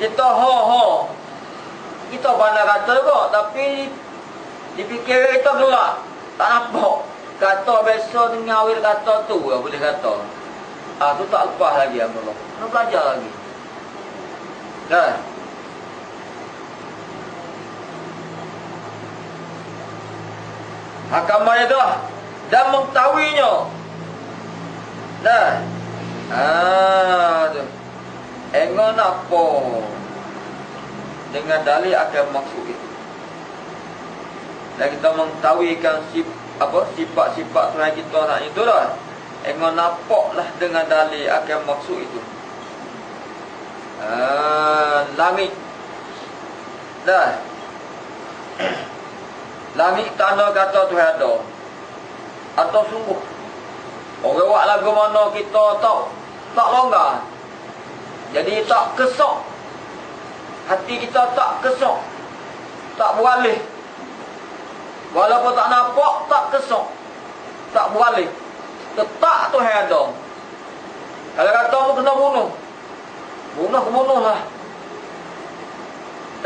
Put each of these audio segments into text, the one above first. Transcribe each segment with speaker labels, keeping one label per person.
Speaker 1: Kita ho ho. Kita pandai kata juga tapi dipikir kita gelap. Tak nampak. Kata biasa dengan awil kata tu ya, boleh kata. Ah tu tak lepas lagi Allah. Nak belajar lagi. Dah. Hakamah dah dan mengetahuinya. Dah. Ah tu. Engon apa? Dengan dalil akan maksud itu. Dan kita mengetahuikan sif, apa sifat-sifat Tuhan kita nak itu lah. Engon nampaklah dengan dalil akan maksud itu. Ah, langit. Dah. Langit tanda kata Tuhan ada. Atau sungguh. Orang buat lagu mana kita tak tak longgar. Jadi tak kesok. Hati kita tak kesok. Tak beralih. Walaupun tak nampak, tak kesok. Tak beralih. Tetap tu ada. Kalau kata mu kena bunuh. Bunuh ke bunuh lah.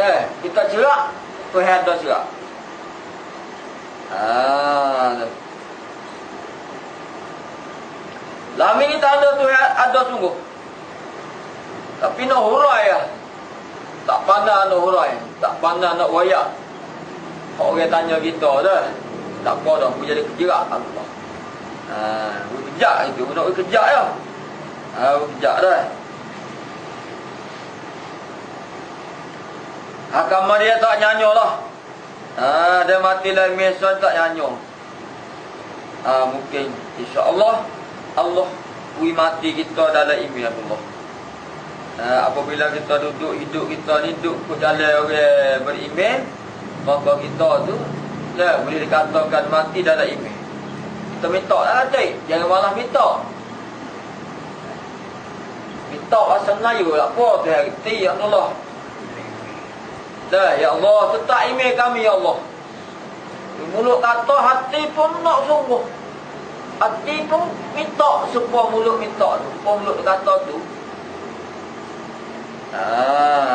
Speaker 1: Eh, kita cerak. Tu ada cerak. Ah, Lami ni tanda tu ada sungguh. Tapi nak hurai lah. Tak pandai nak hurai. Tak pandai nak wayak. Orang tanya kita dah. Tak apa dah. Aku jadi kejerak. Allah. Ha, aku kejak itu. Nak kejak ya. Ha, aku kejak dah. Hakamah dia tak nyanyo lah. Ha, dia mati lah meson tak nyanyo. Ha, mungkin. InsyaAllah. Allah. Kui mati kita dalam imi Allah. Ha, apabila kita duduk hidup kita ni duduk ke jalan orang beriman maka kita tu ya, boleh dikatakan mati dalam iman. Kita minta lah cik. Jangan malah minta. Minta bahasa Melayu lah apa tu ya Allah? Dah ya Allah tetap iman kami ya Allah. Mulut kata hati pun nak sungguh. Hati pun minta supaya mulut minta tu. Mulut kata tu Ah.